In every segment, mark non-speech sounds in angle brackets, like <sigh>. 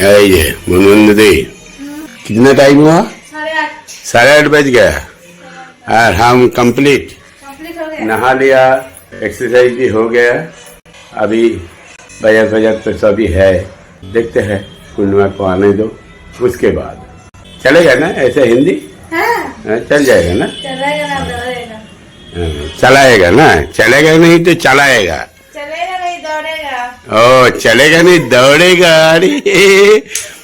मुनमुन दीदी कितना टाइम हुआ? साढ़े आठ। बज गया। और हम कंप्लीट कंप्लीट हो गया। नहा लिया एक्सरसाइज भी हो गया। अभी बजट बजट तो सभी है। देखते हैं पूर्णिमा को आने दो। उसके बाद। चलेगा ना ऐसे हिंदी? हाँ। हाँ, चल जाएगा ना? चलेगा ना हाँ, चलाएगा ना? चलेगा नहीं तो चलाएगा। दौड़ेगा ও চলেগা নি দৌড়েগা আরে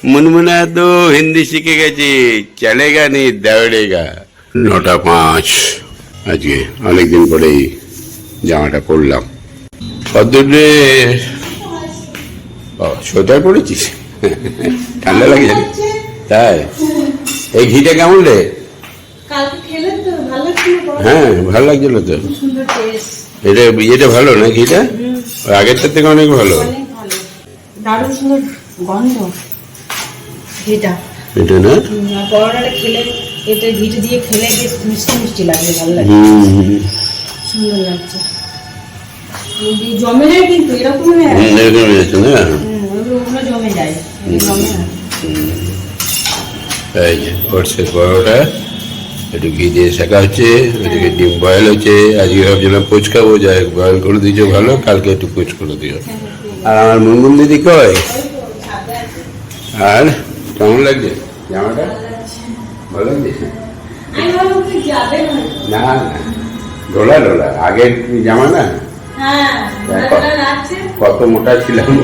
মুনমুনা তো হিন্দি শিখে গেছে চলেগা নি দৌড়েগা নটা পাঁচ আজকে অনেকদিন পরেই জামাটা পরলাম কতদূরে ও সোয়েটার পরেছিস ঠান্ডা লাগে জানি তাই এই ঘিটা কেমন রে কালকে খেলেন তো ভালো ছিল হ্যাঁ ভালো লাগছিল তো সুন্দর টেস্ট এটা এটা ভালো না ঘিটা ওই আগেরটার থেকে অনেক ভালো। অনেক ভালো। দারুণ সুন্দর গন্ধ। ঘিটা এটা না? পরোটাটা খেলে এটা ঘিটা দিয়ে খেলে বেশ মিষ্টি মিষ্টি লাগবে ভালো লাগে। সুন্দর লাগছে। জমে যায় কিন্তু এরকম হয়। না? ওগুলো জমে যায়। জমে না এই যে ওটসের পরোটা। একটু ঘি দিয়ে শেখা হচ্ছে ওদিকে ডিম বয়েল হচ্ছে। আজকে ভাবছিলাম পোচ খাব যাই বয়েল করে দিয়েছ ভালো কালকে একটু পোচ করে দিও। আর আমার মুনমুন দিদি কয় আর কেমন লাগছে? জামাটা? ভালো লাগছে। না না। ডোলা ডোলা। আগের জামা না? হ্যাঁ কত মোটা ছিলাম <laughs>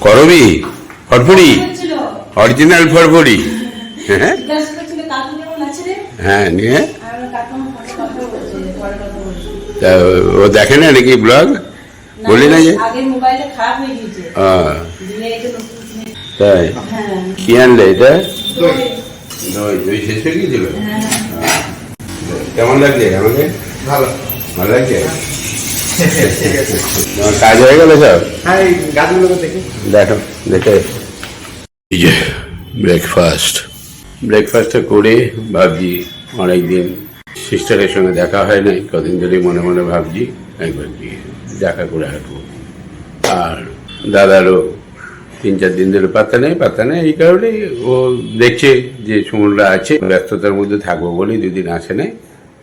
করবি? ফটফড়ি অরিজিনাল ফটফড়ি হ্যাঁ? হ্যাঁ নিয়ে। তা ও দেখে না নাকি ব্লগ? বলি না যে। তাই? হ্যাঁ। কি আনলে এটা? দই। শেষ হয়ে গিয়েছিল? হ্যাঁ কেমন লাগছে আমাকে? ভালো। ভালো লাগছে? তোমার কাজ হয়ে গেল সব? দেখো দেখে। এই যে ব্রেকফাস্ট ব্রেকফাস্টটা করে ভাবছি অনেকদিন সিস্টারের সঙ্গে দেখা হয় নাই কদিন ধরে মনে মনে ভাবছি একবার গিয়ে দেখা করে হাঁটবো আর দাদারও তিন চার দিন ধরে পাত্তা নেই পাত্তা নেই এই কারণে ও দেখছে যে সুমনরা আছে ব্যস্ততার মধ্যে থাকব বলেই দুদিন আসে নাই।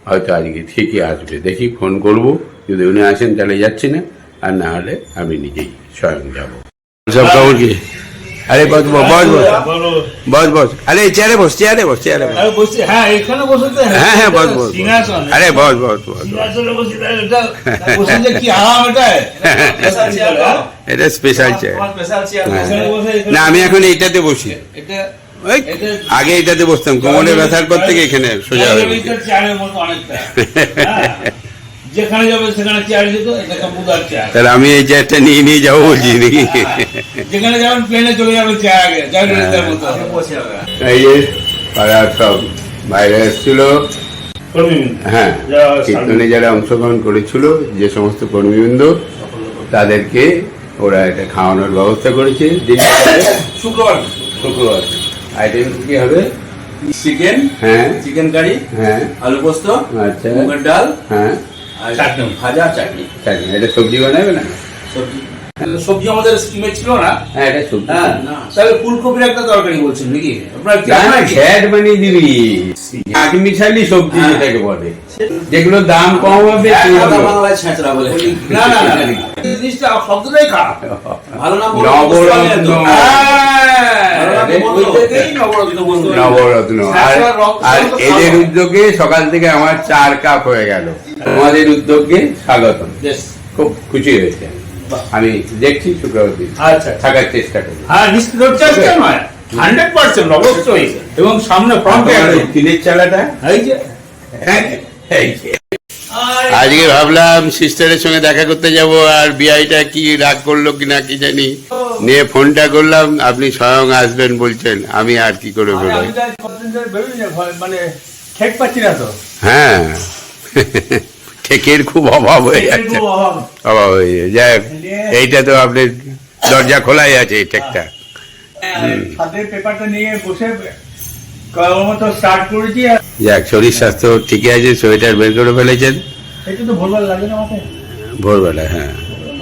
হয়তো আজকে ঠিকই আসবে দেখি ফোন করব যদি উনি আসেন তাহলে যাচ্ছি না আর না হলে আমি নিজেই স্বয়ং যাব। সব খবর কি আরে বস বস বস বস। বস বস। আরে চেয়ারে বস চেয়ারে বস চেয়ারে বস। আরে বসছি। হ্যাঁ এখানে বসতে হ্যাঁ হ্যাঁ বস বস আরে বস বস বস এটা স্পেশাল চেয়ার স্পেশাল চেয়ার হ্যাঁ। বসে না আমি এখন এইটাতে বসি। আগে এটাতে বসতাম। কোমরে ব্যথার পর থেকে এখানে সোজা হয়ে। যেখানে যাবে সেখানে চেয়ার যেত এটা কম্পিউটার চেয়ার তাহলে আমি এই চেয়ারটা নিয়ে নিয়ে যাব বলছি নাকি? যেখানে যাবেন প্লেনে চলে যাবে চেয়ার আগে জায়গাটার মতো। বসে যাবে এই যে পাড়ার সব বাইরে এসেছিল। হ্যাঁ কীর্তনে যারা অংশগ্রহণ করেছিল যে সমস্ত কর্মীবৃন্দ তাদেরকে ওরা এটা খাওয়ানোর ব্যবস্থা করেছে। দিন শুক্রবার। শুক্রবার। আইটেম কি হবে? চিকেন হ্যাঁ। চিকেন কারি হ্যাঁ। আলু পোস্ত আচ্ছা। মুগের ডাল হ্যাঁ। চাটনি। ভাজা চাটনি চাটনি। এটা সবজি বানাবে না সবজি সবজি আমাদের স্কিমে ছিল না হ্যাঁ এটা সবজি হ্যাঁ না তাহলে ফুলকপির একটা তরকারি বলছেন নাকি আপনার কি না, না, আপনার কি? ঘ্যাট বানিয়ে দিবি আগ মিশালি সবজি হ্যাঁ। যেটাকে বলে যেগুলো দাম কম হবে। বাংলায় ছেঁচড়া বলে না না না না। জিনিসটা শব্দটাই খারাপ ভালো নবরত্ন ভালো নাম হ্যাঁ, বলতো। ওই থেকেই নবরত্ন আর আর এদের উদ্যোগে সকাল থেকে আমার চার কাপ হয়ে গেল। তোমাদের উদ্যোগে স্বাগতম। Yes. খুব খুশি হয়েছে। আমি দেখছি শুক্রবার দিন আচ্ছা। থাকার চেষ্টা করব। হ্যাঁ নিশ্চিত চেষ্টা নয়। হান্ড্রেড পার্সেন্ট অবশ্যই। এবং সামনে ফ্রন্টে তিলের চালাটা? এই যে। আজকে ভাবলাম সিস্টারের সঙ্গে দেখা করতে যাব আর বিআইটা কি রাগ করল কিনা কি জানি। নিয়ে ফোনটা করলাম আপনি স্বয়ং আসবেন বলছেন আমি আর কি করে বলব? মানে ঠেক পাচ্ছি না তো। হ্যাঁ। ঠেকের খুব অভাব হয়ে যাচ্ছে। অভাব। হয়ে যাচ্ছে। যাই এইটা তো আপনার দরজা খোলাই আছে এই ঠেকটা পেপারটা নিয়ে বসে স্টার্ট করেছি যাক শরীর স্বাস্থ্য ঠিকই আছে সোয়েটার বের করে ফেলেছেন। এটা তো ভুলভাল লাগে না ভোরবেলা হ্যাঁ।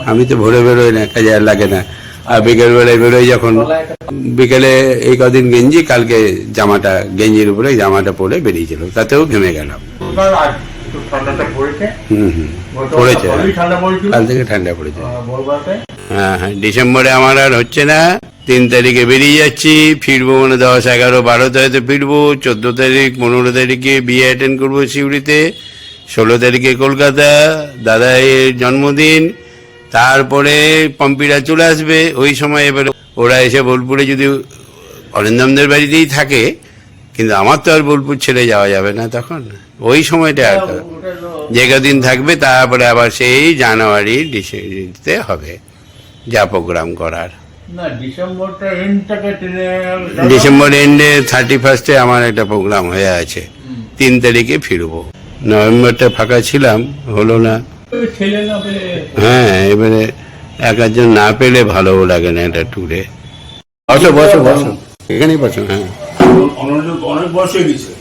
আমি তো ভোরে বেরোই না কাজে আর লাগে না। আর বিকেল বেলায় বেরোই যখন বিকেলে এই কদিন গেঞ্জি কালকে জামাটা গেঞ্জির উপরে জামাটা পরে বেরিয়েছিল তাতেও ঘেমে গেলাম। পড়েছে। কাল থেকে ঠান্ডা পড়েছে। হ্যাঁ হ্যাঁ ডিসেম্বরে আমার আর হচ্ছে না। তিন তারিখে বেরিয়ে যাচ্ছি ফিরবো মানে দশ এগারো বারো তারিখে ফিরবো চোদ্দ তারিখ পনেরো তারিখে বিয়ে অ্যাটেন্ড করব সিউড়িতে ষোলো তারিখে কলকাতা দাদা এর জন্মদিন তারপরে পম্পিরা চলে আসবে। ওই সময় এবার ওরা এসে বোলপুরে যদি অরিন্দমদের বাড়িতেই থাকে কিন্তু আমার তো আর বোলপুর ছেড়ে যাওয়া যাবে না তখন। ওই সময়টা আর যে কদিন থাকবে তারপরে আবার সেই জানুয়ারি ডিসেম্বরিতে হবে যা প্রোগ্রাম করার। ডিসেম্বর এন্ডে থার্টি ফার্স্টে আমার একটা প্রোগ্রাম হয়ে আছে। তিন তারিখে ফিরবো। নভেম্বরটা ফাঁকা ছিলাম হলো না। হ্যাঁ এবারে এক একজন না পেলে ভালোও লাগে না এটা ট্যুরে বসো বসো বসো। এখানেই বসো হ্যাঁ। অনেক অনেক বয়স হয়ে গেছে।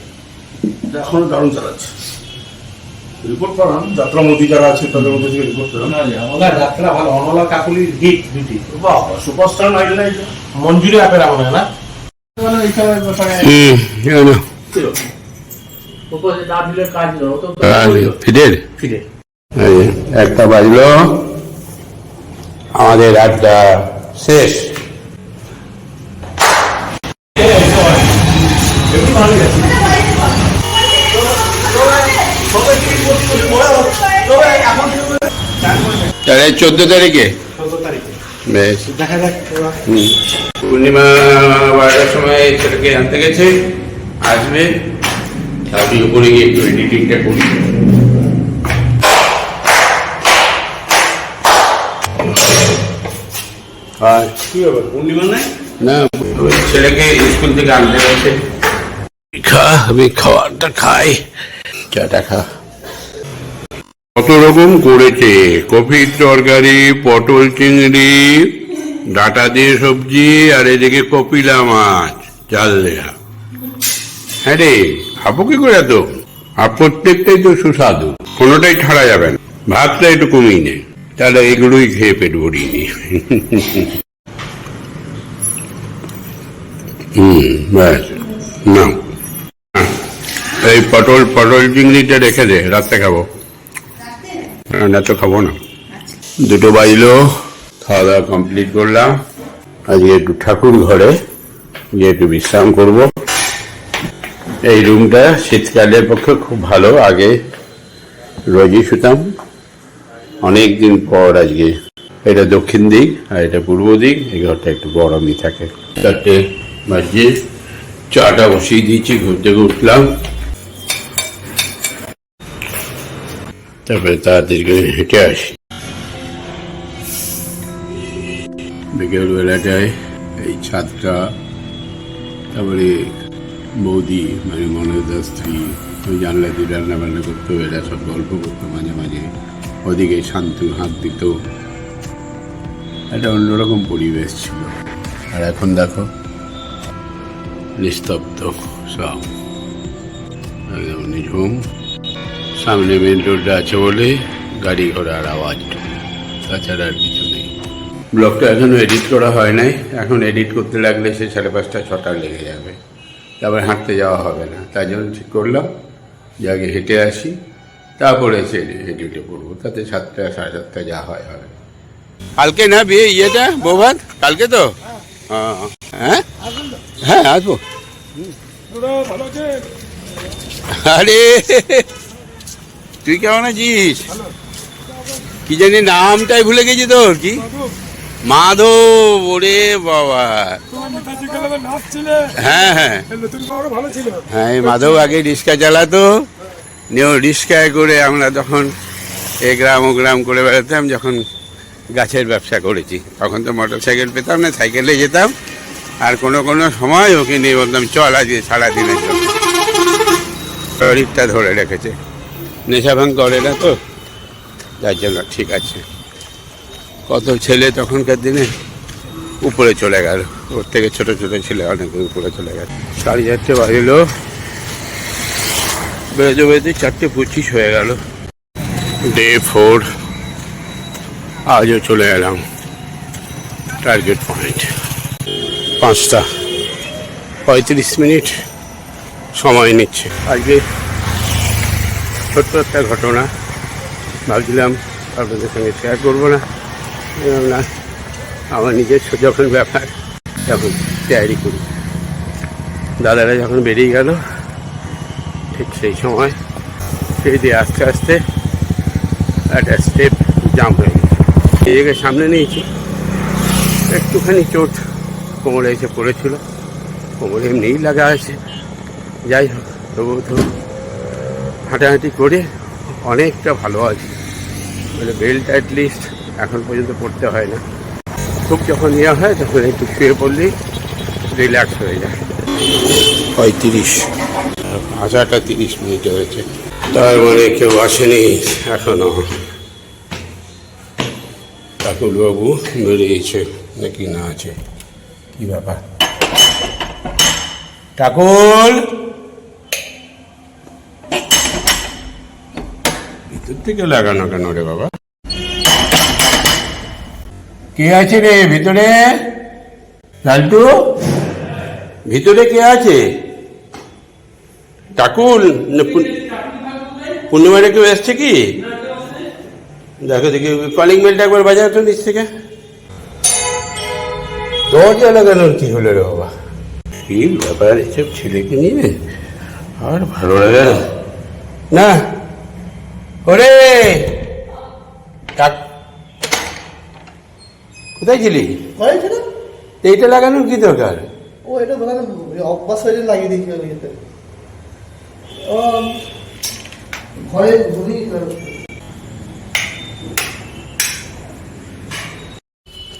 এখনও দারুণ চালাচ্ছে। রিপোর্ট যাত্রামতি যারা আছে তাদের মধ্যে থেকে রিপোর্ট করান। না যে আমাদের যাত্রা ভালো। অনলা কাকুলির হিট দুটি সুপারস্টার নাইট মঞ্জুরি আপের আমার না? মানে একটা বাজলো। আমাদের আড্ডা শেষ। তাহলে চোদ্দ তারিখে? বেশ। দেখা যাক। পূর্ণিমা বারোটার সময় ছেলেকে আনতে গেছে আসবে। তারপরে উপরে গিয়ে একটু এডিটিংটা করি। আর কি হবে পূর্ণিমা নাই? না ছেলেকে স্কুল থেকে আনতে গেছে খা আমি খাবারটা খাই। চাটা খা। কত রকম করেছে? কফির তরকারি পটল চিংড়ি ডাটা দিয়ে সবজি আর এদিকে কপিলা মাছ চাল দেয়া। হ্যাঁ রে খাব কি করে তো আর প্রত্যেকটাই তো সুস্বাদু কোনোটাই ছাড়া যাবে না। ভাতটা একটু কমিয়ে নে। তাহলে এগুলোই খেয়ে পেট ভরিয়ে নি হুম, ব্যাস। না এই পটল পটল চিংড়িটা রেখে দে, রাত্রে খাব। না তো খাব না। দুটো বাজলো, খাওয়া দাওয়া কমপ্লিট করলাম। আজকে একটু ঠাকুর ঘরে, গিয়ে একটু বিশ্রাম করব। এই রুমটা শীতকালের পক্ষে খুব ভালো, আগে রোজই শুতাম। অনেক দিন পর আজকে এটা দক্ষিণ দিক আর এটা পূর্ব দিক, এই ঘরটা একটু গরমই থাকে। চারটে বাজে, চাটা বসিয়ে দিয়েছি থেকে উঠলাম। তারপরে তাড়াতাড়ি হেঁটে আসি। বিকেল বেলাটায় এই ছাদটা, তারপরে বৌদি মানে মনোজার স্ত্রী, ওই জানলা দিয়ে রান্না বান্না করতো এরা সব গল্প করতো মাঝে মাঝে। ওদিকে শান্তু হাত দিত। একটা অন্যরকম পরিবেশ ছিল। আর এখন দেখো, নিস্তব্ধ সব। নিঝুম সামনে মেন রোডটা আছে বলে গাড়ি ঘোড়ার আওয়াজ। তাছাড়া আর কিছু নেই। ব্লগটা এখনও এডিট করা হয় নাই। এখন এডিট করতে লাগলে সে সাড়ে পাঁচটা, ছটা লেগে যাবে। তারপরে হাঁটতে যাওয়া হবে না। তাই জন্য ঠিক করলাম। যে আগে হেঁটে আসি। তারপরে এডিটে পড়ব তাতে সাতটা সাড়ে সাতটা যা হয় হবে কালকে না বিয়ে ইয়েটা বৌভাত? কালকে তো? হ্যাঁ হ্যাঁ? হ্যাঁ আসব। আরে তুই কেমন আছিস? কি জানি নামটাই ভুলে গেছি তোর কি? মাধব ওরে বাবা। হ্যাঁ হ্যাঁ। হ্যাঁ এই মাধব আগে রিক্সা চালাতো। নিয়ে রিক্সায় করে আমরা যখন এ গ্রাম ও গ্রাম করে বেড়াতাম, যখন গাছের ব্যবসা করেছি, তখন তো মোটর সাইকেল পেতাম না, সাইকেলে যেতাম। আর কোনো কোনো সময় ওকে নিয়ে বলতাম, চল আজকে সারাদিনের জন্য। শরীরটা ধরে রেখেছে। নেশা ভাঙ করে না তো, যার জন্য ঠিক আছে। কত ছেলে তখনকার দিনে উপরে চলে গেল। ওর থেকে ছোট ছোট ছেলে অনেকে উপরে চলে গেল। সাড়ে চারটে বাজলো বেরোতে বেরোতে চারটে পঁচিশ হয়ে গেল। ডে ফোর আজও চলে এলাম। টার্গেট পয়েন্ট পাঁচটা পঁয়ত্রিশ মিনিট সময় নিচ্ছে। আজকে ছোট্ট একটা ঘটনা ভাবছিলাম আপনাদের সঙ্গে শেয়ার করব না। না, আমার নিজস্ব যখন ব্যাপার, তখন তৈরি করি। দাদারা যখন বেরিয়ে গেল ঠিক সেই সময় সেই দিয়ে আস্তে আস্তে একটা স্টেপ জাম্প হয়ে গেছে। জায়গায় সামনে নিয়েছি। একটুখানি চোট কোমরে এসে পড়েছিল। কোমরে এমনিই লাগা আছে। যাই হোক তবু তো হাঁটাহাঁটি করে অনেকটা ভালো আছে। মানে বেল্ট অ্যাটলিস্ট এখন পর্যন্ত পড়তে হয় না। খুব যখন নেওয়া হয় তখন একটু শুয়ে পড়লেই রিল্যাক্স হয়ে যায়। পঁয়ত্রিশ। আসাটা তিরিশ মিনিট হয়েছে। তার মানে কেউ আসেনি, এখনও। কাকুলবাবু বেরিয়েছে, নাকি না আছে? কি ব্যাপার? ঠাকুর! ভিতর থেকে লাগানো কেন রে বাবা? কে আছে রে ভিতরে? লালটু? ভিতরে কে আছে? ঠাকুর না পূর্ণ- পূর্ণিমাটা কেউ এসছে কি? দেখো দেখি কলিং বেলটা একবার বাজাও তো নিচ থেকে। দরজা লাগানোর কি হলো রে বাবা? কি ব্যাপার এসব ছেলেকে নিয়ে? আর ভালো লাগে না। না। ওরে! কাক কোথায় ছিলি? এইটা লাগানোর কি দরকার? ও এটা দোকানে অভ্যাস হয়ে লাগিয়ে দিয়েছিল ঘরে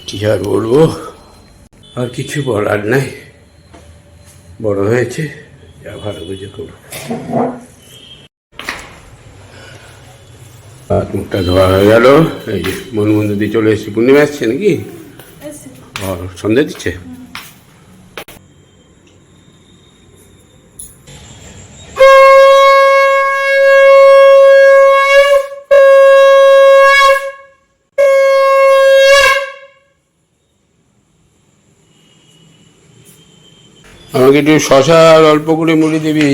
কি আর বলব? আর কিছু বলার নাই। বড় হয়েছে যা ভালো বুঝে করব হাত মুখটা ধোয়া হয়ে গেল। এই যে মন বন্ধু দিয়ে চলে এসেছি পূর্ণিমা আসছে নাকি? সন্ধ্যা দিচ্ছে? আমাকে একটু শশা আর অল্প করে মুড়ি দিবি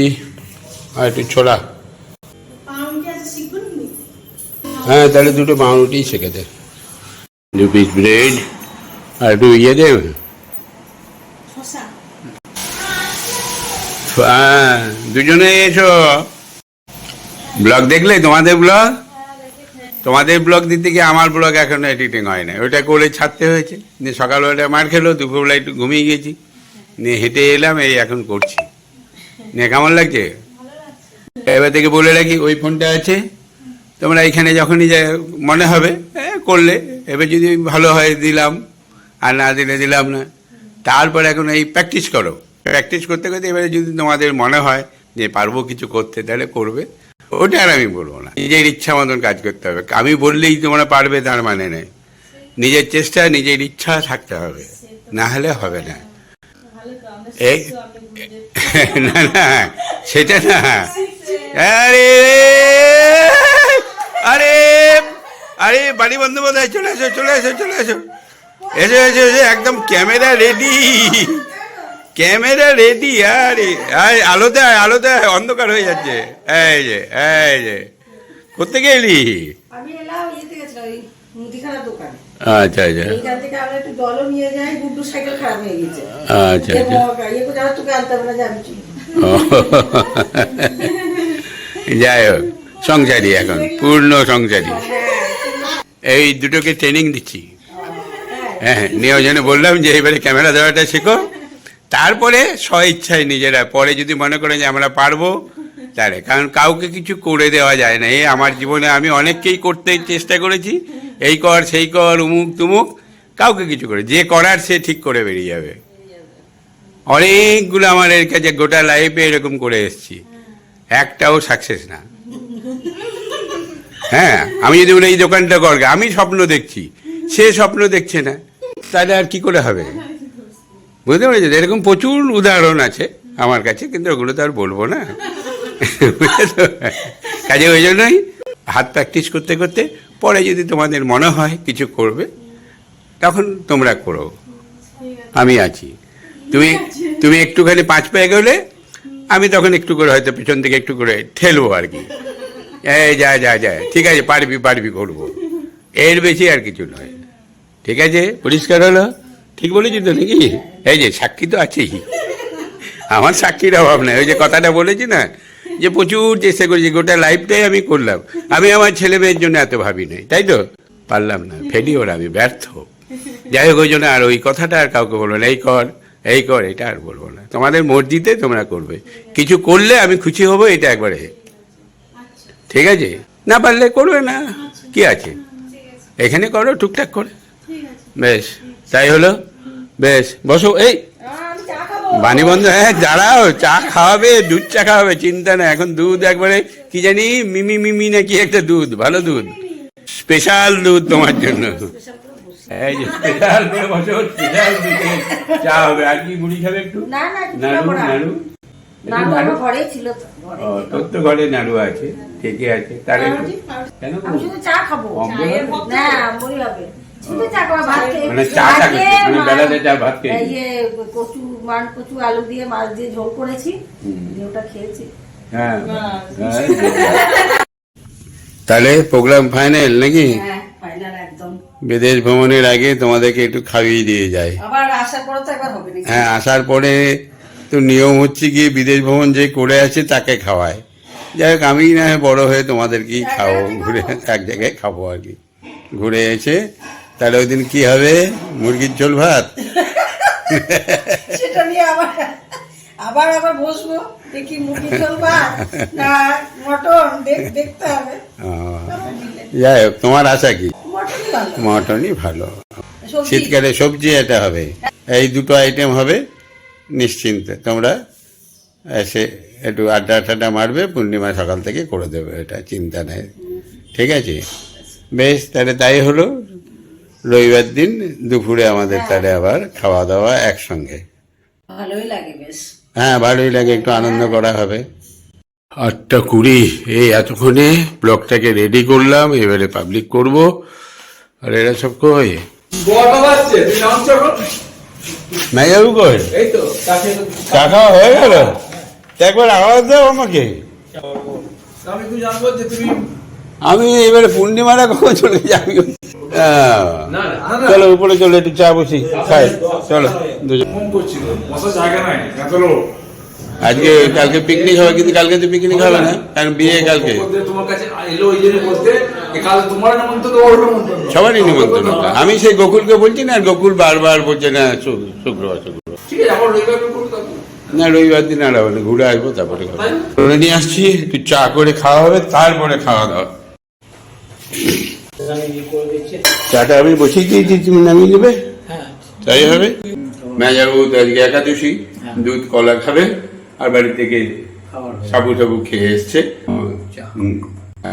আর একটু ছোলা। হ্যাঁ তাহলে দুটো পাউরুটি শেখে দে। দু পিস ব্রেড আর একটু ইয়ে দে। হ্যাঁ দুজনে এসো। ব্লগ দেখলে তোমাদের ব্লগ? তোমাদের ব্লগ দিতে গিয়ে আমার ব্লগ এখনও এডিটিং হয় না ওটা করে ছাড়তে হয়েছে। সকালবেলা মার খেলো দুপুরবেলা একটু ঘুমিয়ে গেছি নিয়ে হেঁটে এলাম, এই এখন করছি। নিয়ে কেমন লাগছে? এবার থেকে বলে রাখি, ওই ফোনটা আছে। তোমরা এখানে যখনই মনে হবে করলে। এবার যদি ভালো হয়, দিলাম। আর না দিলে দিলাম না। তারপর এখন এই প্র্যাকটিস করো। প্র্যাকটিস করতে করতে এবারে যদি তোমাদের মনে হয় যে পারব কিছু করতে, তাহলে করবে। ওটা আর আমি বলব না। নিজের ইচ্ছা মতন কাজ করতে হবে। আমি বললেই তোমরা পারবে, তার মানে নেই। নিজের চেষ্টা, নিজের ইচ্ছা থাকতে হবে। না হলে হবে না। এই <laughs> না না সেটা না। আরে আরে আরে বাড়ি বন্ধু বোধ চলে এসো চলে এসো চলে এসো। এসো এসো এসো একদম ক্যামেরা রেডি ক্যামেরা রেডি আরে আয়, আলোতে আয়, আলোতে আয়, অন্ধকার হয়ে যাচ্ছে। এই যে এই যে। কোথেকে এলি? আমি এলাম ইয়েতে গেছিলাম ওই মুদিখানার দোকানে। আচ্ছা আচ্ছা। এইখান থেকে আমরা একটু জলও নিয়ে যাই গুড্ডু সাইকেল খারাপ হয়ে গেছে। আচ্ছা আচ্ছা। ইয়ে করে যাওয়ার তোকে আনতে হবে না যাবি <laughs> যাই হোক সংসারী এখন পূর্ণ সংসারী। এই দুটোকে ট্রেনিং দিচ্ছি। হ্যাঁ। হ্যাঁ, নিয়ে ওই জন্য বললাম যে এবারে ক্যামেরা দেওয়াটা শেখো। তারপরে স্ব ইচ্ছায় নিজেরা পরে যদি মনে করে যে আমরা পারব তাহলে, কারণ কাউকে কিছু করে দেওয়া যায় না। এই আমার জীবনে আমি অনেককেই করতে চেষ্টা করেছি। এই কর, সেই কর, উমুক, তুমুক, কাউকে কিছু করে। যে করার সে ঠিক করে বেরিয়ে যাবে। অনেকগুলো আমার এর কাছে গোটা লাইফে এরকম করে এসেছি। একটাও সাকসেস না। হ্যাঁ আমি যদি বলি, এই দোকানটা করবে আমি স্বপ্ন দেখছি। সে স্বপ্ন দেখছে না। তাহলে আর কি করে হবে? বুঝতে পেরেছি এরকম প্রচুর উদাহরণ আছে আমার কাছে, কিন্তু ওগুলো তো আর বলব না? <laughs> কাজে ওই জন্যই হাত প্র্যাকটিস করতে করতে পরে যদি তোমাদের মনে হয় কিছু করবে, তখন তোমরা করো। আমি আছি। তুমি তুমি একটুখানি পাঁচ পেয়ে গেলে, আমি তখন একটু করে হয়তো পিছন থেকে একটু করে ঠেলবো আর কি। এই যা যা যা, ঠিক আছে, পারবি পারবি করব। এর বেশি আর কিছু নয়। ঠিক আছে? পরিষ্কার হলো? ঠিক বলেছি তো নাকি? এই যে সাক্ষী তো আছেই। আমার সাক্ষীর অভাব নেই। ওই যে কথাটা বলেছি না যে প্রচুর চেষ্টা করেছি গোটা লাইফটাই আমি করলাম। আমি আমার ছেলে মেয়ের জন্য এত ভাবি নাই তাই তো? পারলাম না ফেলি ওর আমি ব্যর্থ। যাই হোক ওই জন্য আর ওই কথাটা আর কাউকে বলব না এই কর এই কর এটা আর বলব না। তোমাদের মসজিদে তোমরা করবে। কিছু করলে আমি খুশি হব এটা একবারে। ঠিক আছে? না পারলে করবে না। কি আছে? এখানে করো টুকটাক করে। বেশ তাই হলো? বেশ বসো এই আমি চা খাব বাণী বন্ধ হ্যাঁ দাঁড়াও চা খাওয়াবে দুধ চা খাওয়াবে চিন্তা না এখন দুধ একবারে কি জানি মিমি মিমি নাকি একটা দুধ ভালো দুধ। স্পেশাল দুধ তোমার জন্য। এই যে স্পেশাল করে স্পেশাল দুধে চা হবে। আর কি মুড়ি খাবে একটু? নাড়ু নাড়ু? তোর তো ঘরে নাড়ু আছে ঠিকই আছে তাহলে। কেন? চা খাব। অম্বল হবে? না অম্বলি হবে শুধু চা খাব ভাত মানে চা মানে বেলাতে চা ভাত খেয়ে। এই কচু মান কচু আলু দিয়ে মাছ দিয়ে ঝোল করেছি দিয়ে ওটা খেয়েছি। হ্যাঁ। তাহলে প্রোগ্রাম ফাইনাল নাকি? হ্যাঁ বিদেশ ভ্রমণের আগে তোমাদেরকে একটু খাইয়ে দিয়ে যায় হ্যাঁ আসার পরে তো নিয়ম হচ্ছে কি বিদেশ ভ্রমণ যে করে আছে তাকে খাওয়ায়। যাই হোক আমি না হয় বড় হয়ে তোমাদেরকেই খাও ঘুরে এক জায়গায় খাব আর কি। ঘুরে এসে তাহলে ওই দিন কি হবে? মুরগির ঝোল ভাত? সেটা নিয়ে আবার আবার আবার বসবো। দেখি মুরগি চলবা না মটন দেখতে হবে। যাই হোক তোমার আশা কি? মটনই ভালো। শীতকালে সবজি এটা হবে। এই দুটো আইটেম হবে নিশ্চিন্তে তোমরা এসে একটু আড্ডা টাড্ডা মারবে পূর্ণিমা সকাল থেকে করে দেবে এটা চিন্তা নেই। ঠিক আছে? বেশ তাহলে তাই হলো। রবিবার দিন দুপুরে আমাদের তাহলে আবার খাওয়া দাওয়া একসঙ্গে। ভালোই লাগে বেশ। হ্যাঁ ভালোই লাগে একটু আনন্দ করা হবে। আটটা কুড়ি এই এতক্ষণে ব্লগটাকে রেডি করলাম এবারে পাবলিক করব। আর এরা সব কই? মেয়াবু কই? খাওয়া হয়ে গেল? একবার আওয়াজ দাও আমাকে। আমি তুই জানব যে তুমি আমি এবারে পূর্ণিমারা কখন চলে যাবি? না চলো উপরে চলো একটু চা বসি। খাই। চলো আজকে কালকে পিকনিক হবে কিন্তু কালকে তো পিকনিক হবে না। কারণ বিয়ে কালকে। সবারই নিমন্ত্রণ। আমি সেই গোকুলকে বলছি না আর গোকুল বারবার বলছে না শুক্রবার শুক্রবার। না রবিবার দিন আর হবে না, ঘুরে আসব তারপরে খাব। নিয়ে আসছি একটু চা করে খাওয়া হবে তারপরে খাওয়া দাওয়া। চাটা আমি বসিয়ে দিয়েছি তুমি নামিয়ে নেবে তাই হবে? মেজাবু আজকে একাদশী দুধ কলা খাবে আর বাড়ি থেকে সাবু টাবু খেয়ে এসছে।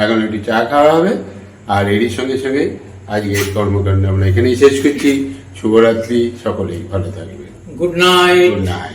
এখন একটু চা খাওয়া হবে আর এরই সঙ্গে সঙ্গে আজকে কর্মকাণ্ড আমরা এখানেই শেষ করছি শুভরাত্রি সকলেই ভালো থাকবে গুড নাইট গুড নাইট